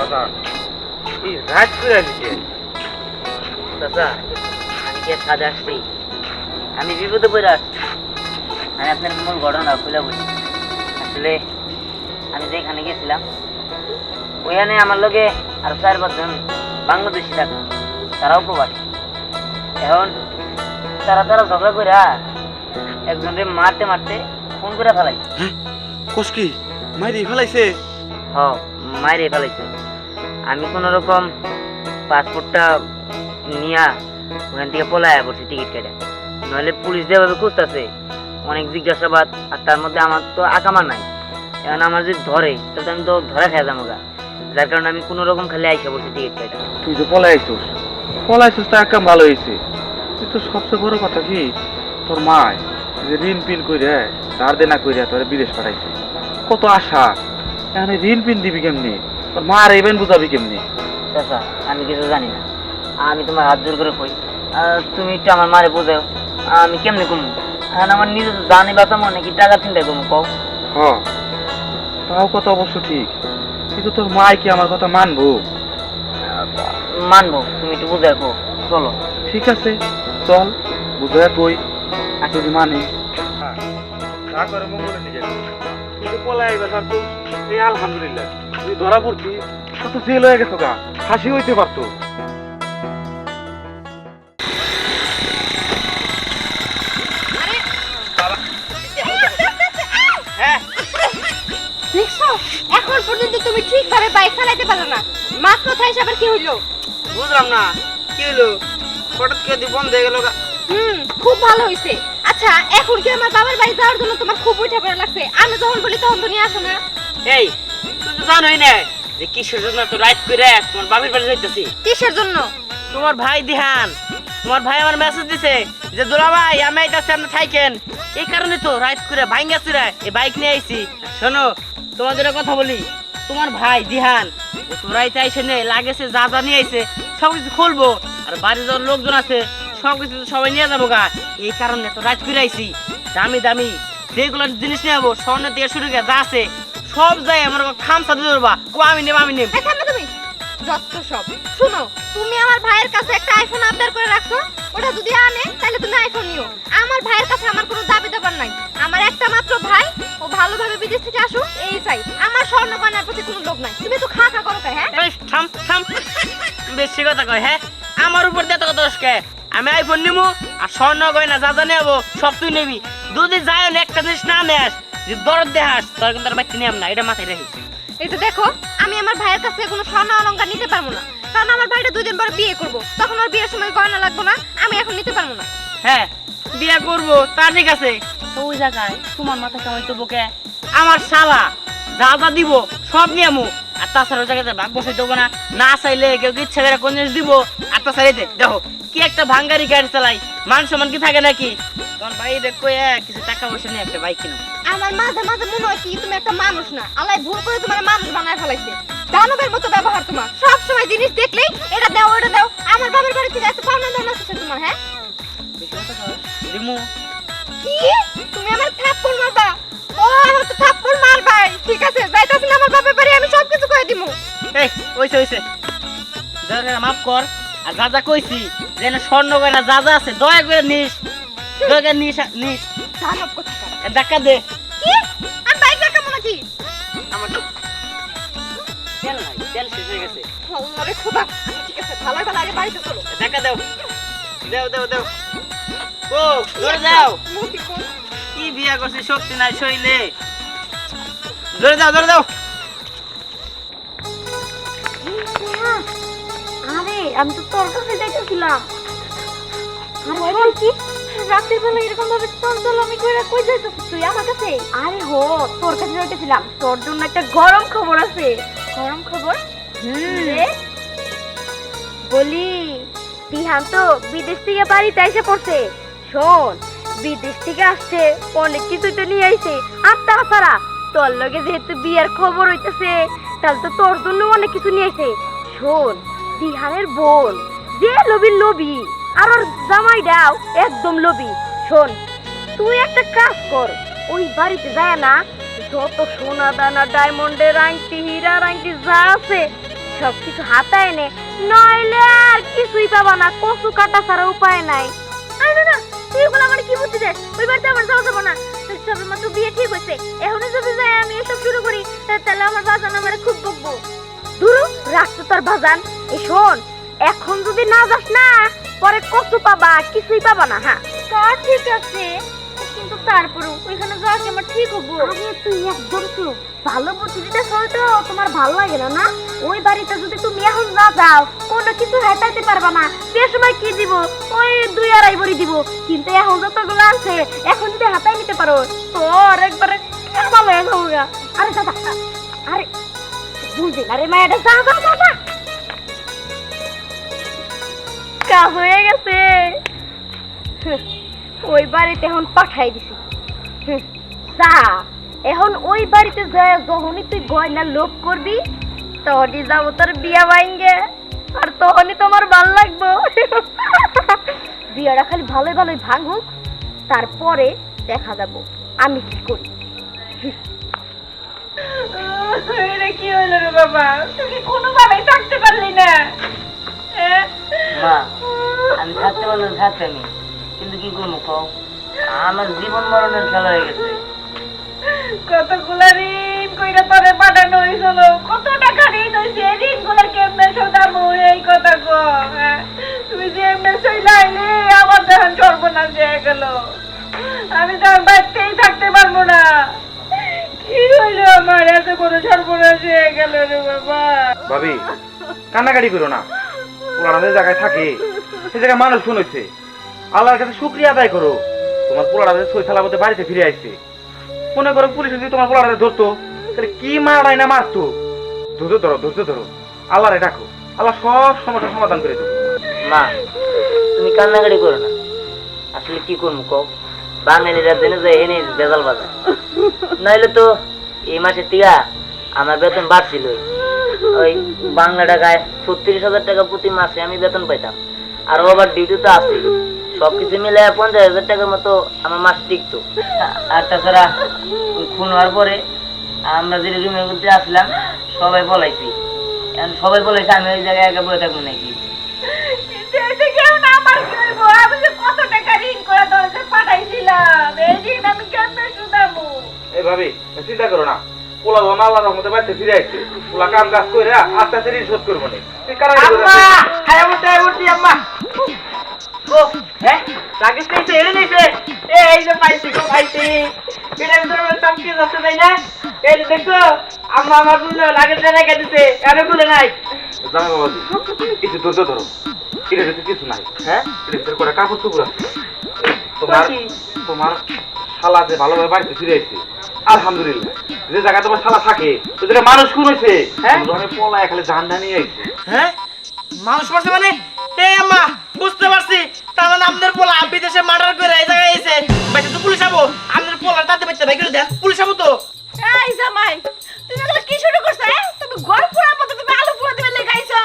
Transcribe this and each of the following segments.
দাদা এই রাত করে আসছে চাচা আমি কি সাদে আসছি আমি বিপদে পড়ে আসছি আমি আপনার মূল ঘটনা খুলে বলি। আসলে আমি যেখানে গেছিলাম ওখানে আমার লোকে আর চার পাঁচজন বাংলাদেশি থাকে তারাও প্রবাসী। এখন তারা তারা ঝগড়া করে একজনকে মারতে মারতে ফোন করে ফেলাই কসকি মাইরি ফেলাইছে? হ মায়ের ফেলাইছে। আমি কোনো রকম পাসপোর্টটা নিয়া ওখান থেকে পলায়া পড়ছি টিকিট কেটে। নইলে পুলিশ যেভাবে খুঁজতেছে, অনেক জিজ্ঞাসাবাদ, আর তার মধ্যে আমার তো আকামা নাই। এখন আমার যদি ধরে, তাহলে আমি তো ধরে খেয়ে যাব যার কারণে আমি কোনো রকম খালি আইসা পড়ছি টিকিট কেটে। তুই তো পলাইছিস। পলাইছিস তো একদম ভালো হয়েছে কিন্তু সবচেয়ে বড় কথা কি? তোর মা যে ঋণ পিন কইরে, ধার দেনা কইরে তোর বিদেশ পাঠাইছে। কত আশা। এখন ঋণ পিন দিবি কেমনি? তোর মা আর এবেন বুঝাবি কেমনি? চাচা আমি কিছু জানি না। আমি তোমার হাত জোর করে কই। আহ, তুমি একটু আমার মারে বোঝাও। আমি কেমনে কমু? এখন আমার নিজে তো জানি বা তেমন নাকি টাকা চিন্তা করব কও। হ তাও কথা অবশ্য ঠিক। কিন্তু তোর মা কি আমার কথা মানবো? মানবো তুমি একটু বুঝে রাখো চলো। ঠিক আছে চল বুঝে কই। আর যদি মানি। না করে মঙ্গলে নিয়ে পলাই বেসার তো এই আলহামদুলিল্লাহ। তুই ধরা পড়ছি কত জেল হয়ে গেছো গা। ফাঁসি হইতে পারতো। দেখছ এখন পর্যন্ত তুমি ঠিকভাবে বাইক চালাইতে পারো না। মাছ কোথায় হিসাবে কি হইল? বুঝলাম না কি হলো হঠাৎ করে বন্ধ হয়ে গেল হুম খুব ভালো হইছে। আচ্ছা এখন কি আমার বাবার বাড়ি যাওয়ার জন্য তোমার খুব উঠে পড়া লাগছে? আমি যখন বলি তখন তো নিয়ে আসো না। এই তুই তো জানোই না যে কিসের জন্য তো রাইট করে তোমার বাবির বাড়ি যাইতেছি? কিসের জন্য? তোমার ভাই দিহান তোমার ভাই আমার মেসেজ দিছে যে দুলা ভাই আমি আইতাছি আপনি থাইকেন। এই কারণে তো রাইট করে ভাঙ্গা চুরা এই বাইক নিয়ে আইছি। শোনো তোমাদের কথা বলি তোমার ভাই দিহান ও তো রাইতে আইসে নে লাগেছে যা যা নিয়ে আইছে সব কিছু খুলবো। আর বাড়ি যাওয়ার লোকজন আছে সব কিছু সবাই নিয়ে যাব গা। এই কারণে তো রাইট করে আইছি। দামি দামি যেগুলো জিনিস নিয়ে যাব স্বর্ণের থেকে শুরু করে যা আছে সব যাই আমার খামসা দিয়ে ধরবা। ও আমি নেব আমি নেব। তুমি। যত সব। শুনো তুমি আমার ভাইয়ের কাছে একটা আইফোন আবদার করে রাখছো। ওটা যদি আনে তাহলে তুমি আইফোন নিও। আমার ভাইয়ের কাছে আমার কোনো দাবি দাবার নাই। আমার একটা মাত্র ভাই ও ভালোভাবে বিদেশ থেকে আসুক এই চাই। আমার স্বর্ণ গয়নার প্রতি কোনো লোভ নাই। তুমি তো খা খা করো হ্যাঁ? থাম থাম। বেশি কথা কয় হ্যাঁ? আমার উপর দিয়ে এত দোষ কে? আমি আইফোন নিমু আর স্বর্ণ গয়না যা যা নেব সব তুই নিবি। যদি যায় না একটা জিনিস না নেস যে দরদ দেহাস তোর কিন্তু আর বাচ্চা নিয়াম না এটা মাথায় রাখিস এই যে দেখো আমি আমার ভাইয়ের কাছ থেকে কোনো স্বর্ণ অলংকার নিতে পারব না। কারণ আমার ভাইটা দুই দিন পরে বিয়ে করব। তখন ওর বিয়ের সময় গয়না লাগবে না আমি এখন নিতে পারব না। হ্যাঁ বিয়ে করব তা ঠিক আছে। তো ওই জায়গায় তোমার মাথা কামাই তো বকে। আমার শালা। যা যা দিব সব নিয়ে নিয়ামু আর তাছাড়া জায়গাতে ভাগ বসে দেবো না। না চাইলে কেউ কি ইচ্ছা করে কোন জিনিস দিব। আর তাছাড়া দেখো কি একটা ভাঙ্গারি গাড়ি চালাই। মান সম্মান কি থাকে নাকি? তোমার ভাই দেখো কিছু টাকা পয়সা নিয়ে একটা বাইক কিনো। আমার মাঝে মাঝে মনে হয় কি তুমি একটা মানুষ না। আলাই ভুল করে তোমার মানুষ বানায় ফেলাইছে। দানবের মতো ব্যবহার তোমার। সব সময় জিনিস দেখলেই এটা দাও ওটা দাও। আমার বাবার বাড়ি থেকে এত পাওনা দাও না তোমার হ্যাঁ? কি? তুমি আমার থাপ্পড় মারবা। হচ্ছে থাপ্পড় মারবাই ঠিক আছে যাইতাছি আমার বাবার বাড়ি আমি সব কিছু কই দিমু। এই ওইছে ওইছে মাফ কর আর যা যা কইছি যেন স্বর্ণ গয়না যা যা আছে দয়া করে নিস। দয়া করে নিস নিস। দানব কোথাকার? ধাক্কা দে। কি? আমি বাইক রাখাবো নাকি। আমার তেল নাই তেল শেষ হয়ে গেছে। আল্লাহ খোদা ঠিক আছে ভালো ভালো আগে বাড়িতে চলো। ধাক্কা দাও। দেও দেও দেও। ও ধরে কোন কি বিয়া শক্তি নাই শরীরে ধরে যাও ধরে যাও আরে আমি তো তোর কাছে যাইতেছিলাম। আরে বল কি রাতের বেলা এরকম ভাবে চঞ্চল আমি কইরা কই যাইতেছিস তুই আমার কাছে? আরে হো তোর কাছে যাইতেছিলাম। তোর জন্য একটা গরম খবর আছে। গরম খবর? হুম। বলি তিহান তো বিদেশ থেকে বাড়িতে এসে পড়ছে। শোন বিদেশ থেকে আসছে, অনেক কিছুই তো নিয়ে আইছে। আর তাছাড়া তোর লগে যেহেতু বিয়ের খবর হইতেছে, তাহলে তো তোর জন্য অনেক কিছু নিয়ে আইছে। শোন, বিহারের বোন, যে লবি লবি আর ওর জামাই দাও একদম লবি শোন, তুই একটা কাজ কর, ওই বাড়িতে যায় না, যত সোনা দানা ডায়মন্ডের আংটি হীরার আংটি যা আছে সব কিছু হাতায় নে, নইলে আর কিছুই পাবা না, কচু কাটা ছাড়া উপায় নাই। না তুই এগুলো আমার কি বুদ্ধি দেয়? ওই বাড়িতে আমার যাওয়া যাব না। সবে মাত্র বিয়ে ঠিক হয়েছে। এখনই যদি যাই আমি এসব শুরু করি তাহলে আমার বাজান আমার খুব বকবো। ধুরু রাখতো তোর বাজান। এ শোন, এখন যদি না যাস না, পরে কত পাবা, কিছুই পাবা না হ্যাঁ? তা ঠিক আছে। কিন্তু তারপরেও ওইখানে যাওয়া কি আমার ঠিক হব? আরে তুই একদম চুপ। ভালো বুদ্ধি দিতে তোমার ভালো লাগে না না? ওই বাড়িতে যদি তুমি এখন না যাও কোনো কিছু হাতাইতে পারবা না। সে সময় কি দিব? ওই দুই আড়াই বড়ি দিব। কিন্তু এখন যতগুলো আছে এখন যদি হাতাই নিতে পারো তোর একবারে ভালো হয়ে যাব আরে দাদা আরে বুঝলি না রে মায়াটা যা যা যা যা। কাজ হয়ে গেছে। ওই বাড়িতে এখন পাঠাই দিছি। যা। এখন ওই বাড়িতে যায় যখনই তুই গয়না লোভ করবি তখনই যাব তোর বিয়া ভাঙ্গে আর তখনই তোমার ভালো লাগবো। বিয়াটা খালি ভালোই ভালোই ভাঙুক তারপরে দেখা যাব আমি কি করি। এটা কি হলো রে বাবা? তুই কোনোভাবেই থাকতে পারলি না? মা আমি থাকতে পারলাম থাকতে আমি। কিন্তু কি করব কও? আমার জীবন মরণের খেলা হয়ে গেছে। কতগুলা ঋণ কইরা তোরে পাঠানো হয়েছিল কত টাকা ঋণ হয়েছে এই ঋণগুলো কেমনে এই কথা কো হ্যাঁ? তুই যে এমনি চইলা আইলে আমার যখন সর্বনাশ হয়ে গেল। আমি তো আর বাড়িতেই থাকতে পারব না। কি হইল আমার? এত বড় সর্বনাশ হয়ে গেল রে বাবা। ভাবি কান্নাকাটি করো না। পোলারা যে জায়গায় থাকে। সে জায়গায় মানুষ শুনেছে আল্লাহর কাছে শুক্রিয়া আদায় করো। তোমার যে সই থালা বাড়িতে ফিরে আসছে। মনে করো পুলিশ যদি তোমার পোলারা ধরতো, তাহলে কি মারাই না মারতো? ধৈর্য ধরো ধৈর্য ধরো। আল্লাহরে ডাকো। আল্লাহ সব সমস্যার সমাধান করে দেবো। মা, তুমি কান্নাকাটি করো না। আসলে কি করব কও? বাঙালিরা জেনে যায়, এনে বেজাল বাজার নইলে তো এই মাসের টিকা আমার বেতন বাড়ছিল। ওই বাংলা টাকায় ছত্রিশ হাজার টাকা প্রতি মাসে আমি বেতন পাইতাম। আর আবার ডিউটি তো আছে সবকিছু মিলে পঞ্চাশ হাজার টাকার মতো আমার মাস টিকতো। আর তাছাড়া খুন হওয়ার পরে আমরা যে রুমের মধ্যে আসলাম সবাই বলাইছি। এখন সবাই বলেছে আমি ওই জায়গায় একা বয়ে থাকব নাকি? সেটা কেউ না আমার কি হইবো? আমি যে কত টাকা ঋণ করে তোর কাছে পাঠাইছিলাম এই ঋণ আমি কেমনে শুধাবো? এই ভাবি চিন্তা করো না। পোলা যখন আল্লাহর রহমতে বাড়িতে ফিরে আসছে। পোলা কাম কাজ করে আস্তে আস্তে ঋণ শোধ করব না। ও হ্যাঁ? রাকেশ নিয়েছে এনে নিয়েছে এই যে পাইছি গো পাইছি। এটা ভিতরে বলতাম কি যাচ্ছে তাই না? এই যে দেখছ আম্মা আমার বলল রাকেশ রেখে দিছে আরে বলে নাই। জামা বাবাজি কিছু ধৈর্য ধরো। এটা যদি কিছু নাই হ্যাঁ? ভিতরে কাপড় তোমার কি? তোমার শালা যে ভালোভাবে বাড়িতে ফিরে এসেছে আলহামদুলিল্লাহ। যে জায়গায় তোমার শালা থাকে জায়গায় মানুষ হয়েছে। হ্যাঁ? পলায় খালি জানডা নিয়ে আইছে। হ্যাঁ? মানুষ মারছে মানে? এই আম্মা বুঝতে পারছি। তার মানে আপনার পোলা বিদেশে মার্ডার করে এই জায়গায় এসে তো পুলিশ আবো। আপনার পোলা তাতে বাইতে ভাই করে দেন পুলিশ আবো তো। এই জামাই তুমি এগুলো কি শুরু করছ? তুমি ঘর পুরার মতো তুমি আলু পুরা দিবে লেগাইছো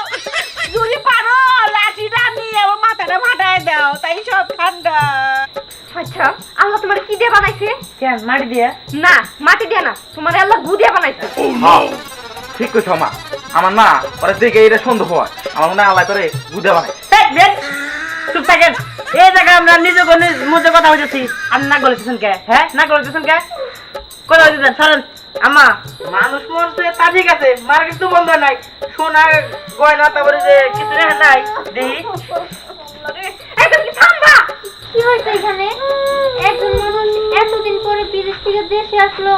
যদি পারো লাঠিটা নিয়ে আমার মাথাটা ফাটায় দাও তাই সব ঠান্ডা। আচ্ছা আল্লাহ তোমার কি দিয়ে বানাইছে? কেন মাটি দিয়ে? না মাটি দিয়ে না তোমার আল্লাহ গু দিয়ে বানাইছে। ঠিক কইছ মা। আমার না পরে দেখে এটা সন্দেহ হয়। আমার মনে হয় আল্লাহ করে বুঝে বানাই এই, বেন, চুপ থাকেন। এই জায়গায় আমরা নিজে নিজ মধ্যে কথা বলতেছি। আপনি না কে? হ্যাঁ? না কে? কথা বলতেছেন মানুষ মরছে তা ঠিক আছে মার কিছু বন্ধ নাই। সোনা গয়না তারপরে যে কিছু রেখে নাই। দেখি। কি থামবা? হয়েছে এখানে? একজন মানুষ এতদিন পরে বিদেশ থেকে দেশে আসলো।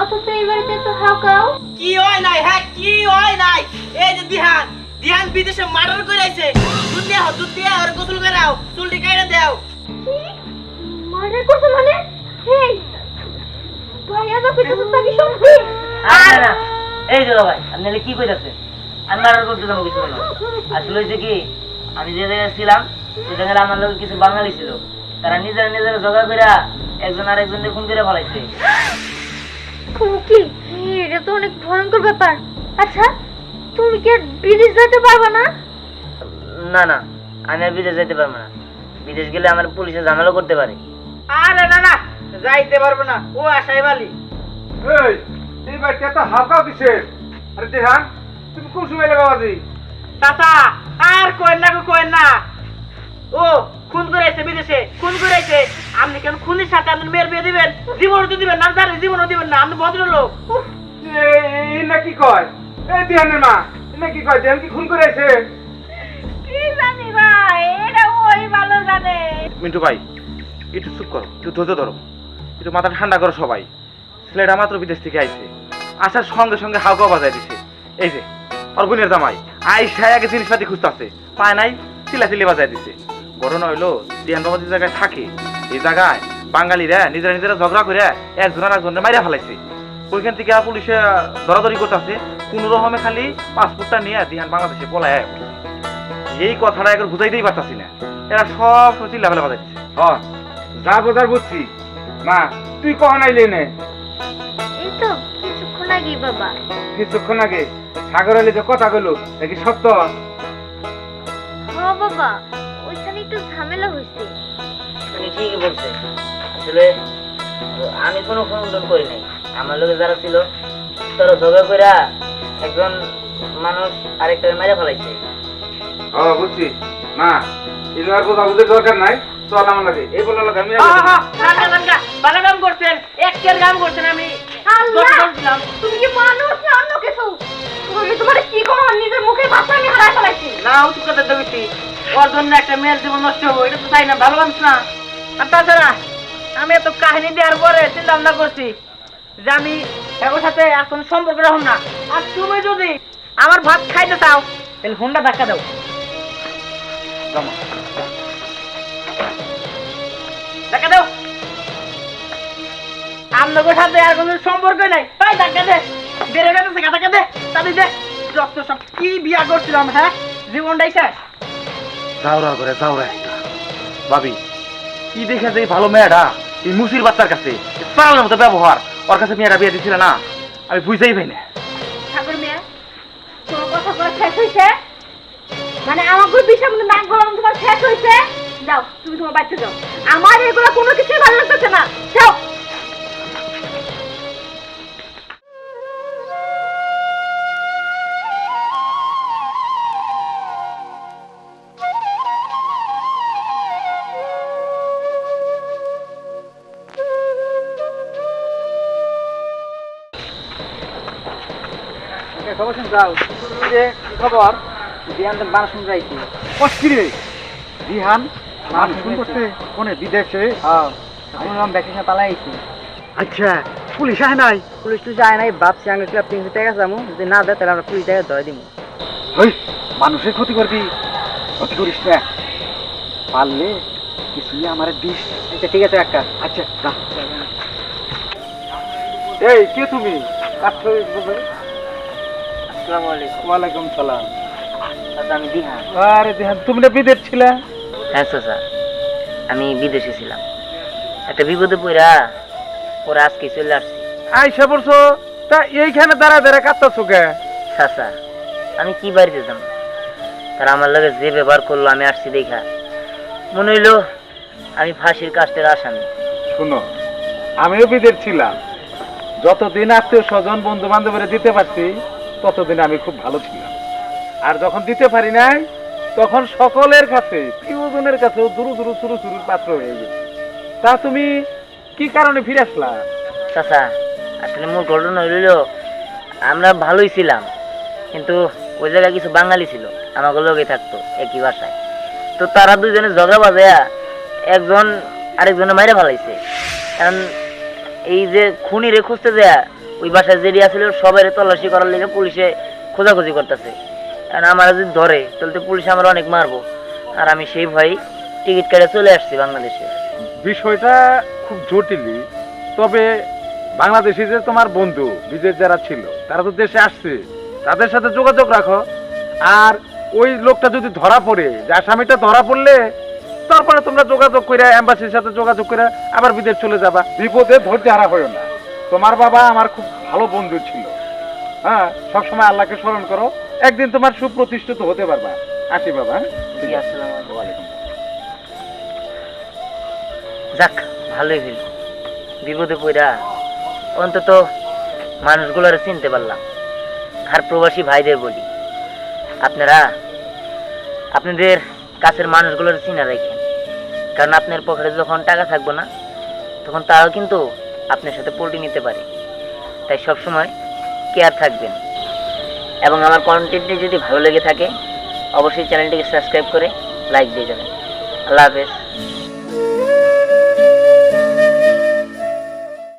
অথচ এই বাড়িতে তো হাউকাও কি হয় নাই হ্যাঁ কি হয় নাই? এই যে দিহান দিহান বিদেশে মার্ডার করে আইছে। দুধ দেও দুধ দেও আর গোসল করাও চুলটি কাইড়ে দেও। মার্ডার করছে মানে? হেই ভাইয়া যা কইতেছ তা কি সত্যি আর না এই যে ভাই আপনি কি কইতাছেন আমি মার্ডার করতে যাব কিছু না আসলে হয়েছে কি আমি যে জায়গায় ছিলাম সেই জায়গায় আমার লোক কিছু বাঙালি ছিল। তারা নিজেরা নিজেরা জোগাড় করে একজন আর একজনকে খুন করে ফেলাইছে। কি এটা তো অনেক ভয়ঙ্কর ব্যাপার। আচ্ছা তুমি কি আর বিদেশ যেতে পারবে না? না না আমি আর বিদেশ যাইতে পারব না। বিদেশ গেলে আমার পুলিশে ঝামেলা করতে পারে। আরে না না যাইতে পারব না। ও আশাই বালি। এই এই বাড়িতে এত হালকা কিসের? আরে দেহান তুমি কোন সময় লাগাবাজি চাচা আর কোয়েন না গো কোয়েন না। ও খুন করেছে বিদেশে খুন করেছে আপনি কেন খুনের সাথে আপনি মেয়ের বিয়ে দিবেন? জীবনও তো দিবেন না জানি জীবনও দিবেন না আপনি ভদ্রলোক। এই না কি কয়? এই দিহানের মা না কি কয় দিহান কি খুন করেছে কি জানি ভাই এটা ওই ভালো জানে। মিন্টু ভাই একটু চুপ করো একটু ধৈর্য ধরো। একটু মাথা ঠান্ডা করো সবাই। ছেলেটা মাত্র বিদেশ থেকে আইছে। আসার সঙ্গে সঙ্গে হাউকা বাজায় দিছে। এই যে ওর বোনের জামাই আইসা আগে জিনিসপাতি খুঁজতেছে। পায় নাই চিলা চিলি বাজায় দিছে। ঘটনা হইল দিয়ান বাবা যে জায়গায় থাকে এই জায়গায় বাঙালিরা নিজেরা নিজেরা ঝগড়া করে একজন আর একজনের মাইরা ফেলাইছে। ওইখান থেকে পুলিশে দরাদরি করতেছে। কোন রকমে খালি পাসপোর্টটা নিয়ে দিহান বাংলাদেশে পলায় আয়া। এই কথাটা একবার বুঝাইতেই পারতাছি না। এরা সব চিল্লা ফেলা বাজাইছে হ্যাঁ যা বোঝার বুঝছি। মা তুই কখন আইলি নে এই তো কিছুক্ষণ আগেই বাবা। কিছুক্ষণ আগে? সাগর আলী যে কথা কইলো নাকি সত্য? হ বাবা ওইখানে একটু ঝামেলা হয়েছে ঠিকই বলছে। আসলে আমি কোনো খুন করি নাই। আমার লোকে যারা ছিল তারা ঝগড়া কইরা একজন মানুষ আরেকটা মেরে ফেলাইছে। ও বুঝছি। মা এগুলো আর বোঝা দরকার নাই চল আমার লাগে। এই বলার লাগে আমি ভালো কাম করছেন একের কাম করছেন আমি। আল্লাহ! তুমি কি মানুষ না অন্য কিছু? তুমি তোমার কি করো নিজের মুখে ভাষা আমি হারাই ফেলাইছি? না উচিত কথা ওর জন্য একটা মেয়ের জীবন নষ্ট হব এটা তো চাই না ভালো মানুষ না। আর তাছাড়া আমি এত কাহিনী দেওয়ার পরে চিন্তা ভাবনা করছি যে আমি এর সাথে আর কোনো সম্পর্ক রাখুন না। আর তুমি যদি আমার ভাত খাইতে চাও তাহলে হুন্ডা ধাক্কা দাও। ধাক্কা দাও। আপনাদের সাথে আর কোনো সম্পর্ক নাই। ধাক্কা দে। বেড়ে গেছে ধাক্কা দে। তাদের দে। রক্ত সব কি বিয়া করছিলাম হ্যাঁ? জীবনটাই শেষ। যাওরা করে যাওরা একটা। ভাবি কি দেখে যে ভালো মেয়েটা এই মুসির বাচ্চার কাছে মতো ব্যবহার। ওর কাছে মেয়েরা বিয়ে দিছিল না, আমি বুঝতেই পাই না। ঠাকুর মিয়া, তোমার কথা বলা শেষ হয়েছে? মানে আমার কোনো বিষয় মধ্যে নাক তোমার শেষ হয়েছে? যাও, তুমি তোমার বাড়িতে যাও। আমার এগুলো কোনো কিছুই ভালো লাগতেছে না। যাও। খবর যে কি খবর তো শুনতে শুন কোনে বিদেশে। হ্যাঁ। আমার নাম ব্যাকে পালাই আচ্ছা পুলিশ আয় নাই? পুলিশ তো যায় নাই ভাবছি আগে ক্লাব তিনশো টাকা যাব যদি না দেয় তাহলে আমরা পুলিশ টাকা ধরে দিব ওই মানুষের ক্ষতি করবি? ক্ষতি করিস না। পারলে কিছু আমার দিস। আচ্ছা ঠিক আছে একটা আচ্ছা এই কে তুমি? আসসালামু আলাইকুম। ওয়ালাইকুম সালাম। আচ্ছা আমি দিহান আরে দেহান তুমি না বিদেশ ছিলে? হ্যাঁ আমি বিদেশে ছিলাম। একটা বিপদে পড়া ওরা আজকে চলে আসছি। আইসা পড়ছো? তা এইখানে দাঁড়া দাঁড়া কাঁদতেছো কে? চাচা আমি কি বাড়িতে যাব? তারা আমার লগে যে ব্যবহার করল আমি আসছি দেখা। মনে হইল আমি ফাঁসির কাস্টের আসামি। শুনো আমিও বিদেশ ছিলাম। যতদিন আত্মীয় স্বজন বন্ধু বান্ধবরা দিতে পারছি ততদিন আমি খুব ভালো ছিলাম। আর যখন দিতে পারি নাই, তখন সকলের কাছে, প্রিয়জনের কাছেও দুরু দুরু সুরু সুরুর পাত্র হয়ে গেছে তা তুমি কি কারণে ফিরে আসলা? চাচা, আসলে মূল ঘটনা হইল, আমরা ভালোই ছিলাম, কিন্তু ওই জায়গায় কিছু বাঙালি ছিল, আমাকে লগে থাকতো, একই বাসায়। তো তারা দুজনে ঝগড়া বাজায়া একজন আরেকজনে মাইরে ফেলাইছে। কারণ এই যে খুনি রে খুঁজতে দেয়া ওই বাসায় যে ছিল সবাই তল্লাশি করার লেগে পুলিশে খোঁজাখুঁজি করতেছে। কারণ আমার যদি ধরে, তাহলে তো পুলিশ আমার অনেক মারবো। আর আমি সেই ভয় টিকিট কেটে চলে আসছি বাংলাদেশে। বিষয়টা খুব জটিলই। তবে বাংলাদেশি যে তোমার বন্ধু, বিদেশ যারা ছিল, তারা তো দেশে আসছে। তাদের সাথে যোগাযোগ রাখো। আর ওই লোকটা যদি ধরা পড়ে, যে আসামিটা ধরা পড়লে, তারপরে তোমরা যোগাযোগ করে অ্যাম্বাসির সাথে যোগাযোগ করে আবার বিদেশ চলে যাবা। বিপদে ধৈর্য হারা হইও না। তোমার বাবা আমার খুব ভালো বন্ধু ছিল। হ্যাঁ সবসময় আল্লাহকে স্মরণ করো। একদিন তোমার সুপ্রতিষ্ঠিত হতে পারবা। আসি বাবা হ্যাঁ? যাক ভালোই হইল। বিপদে পড়া অন্তত মানুষগুলোরে চিনতে পারলাম। আর প্রবাসী ভাইদের বলি আপনারা আপনাদের কাছের মানুষগুলোর চিনা রাখেন। কারণ আপনার পকেটে যখন টাকা থাকবে না তখন তারাও কিন্তু আপনার সাথে পোল্ট্রি নিতে পারে। তাই সবসময় কেয়ার থাকবেন। এবং আমার কন্টেন্টটি যদি ভালো লেগে থাকে, অবশ্যই চ্যানেলটিকে সাবস্ক্রাইব করে লাইক দিয়ে যাবেন। আল্লাহ হাফেজ।